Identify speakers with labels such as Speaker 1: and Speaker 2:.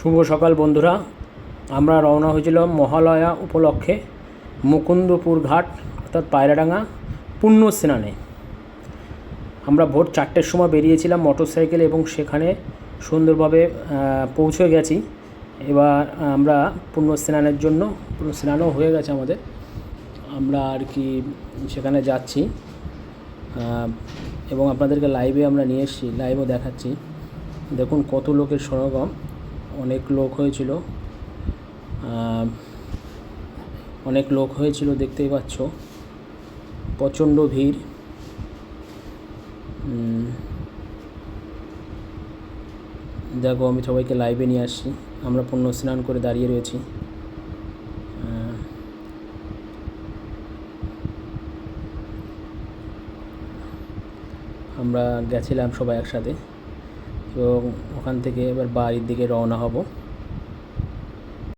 Speaker 1: শুভ সকাল বন্ধুরা। আমরা রওনা হয়েছিলাম মহালয়া উপলক্ষে মুকুন্দপুর ঘাট, অর্থাৎ পায়রাডাঙ্গা, পুণ্য স্নানে। আমরা ভোর চারটের সময় বেরিয়েছিলাম মোটর সাইকেলে এবং সেখানে সুন্দরভাবে পৌঁছে গেছি। এবার আমরা পুণ্য স্নানের জন্য, পুণ্য স্নানও হয়ে গেছে আমাদের। আমরা আর কি সেখানে যাচ্ছি। এবং আপনাদেরকে লাইভে আমরা নিয়ে এসেছি লাইভও দেখাচ্ছি। দেখুন কত লোকের সমাগম। অনেক লোক হয়েছিল অনেক লোক হয়েছিল দেখতেই পাচ্ছ। প্রচণ্ড ভিড়। দেখো, আমি সবাইকে লাইভে নিয়ে আসছি। আমরা পুণ্য স্নান করে দাঁড়িয়ে রয়েছি। আমরা গেছিলাম সবাই একসাথে। এবং ওখান থেকে এবার বাড়ির দিকে রওনা হব।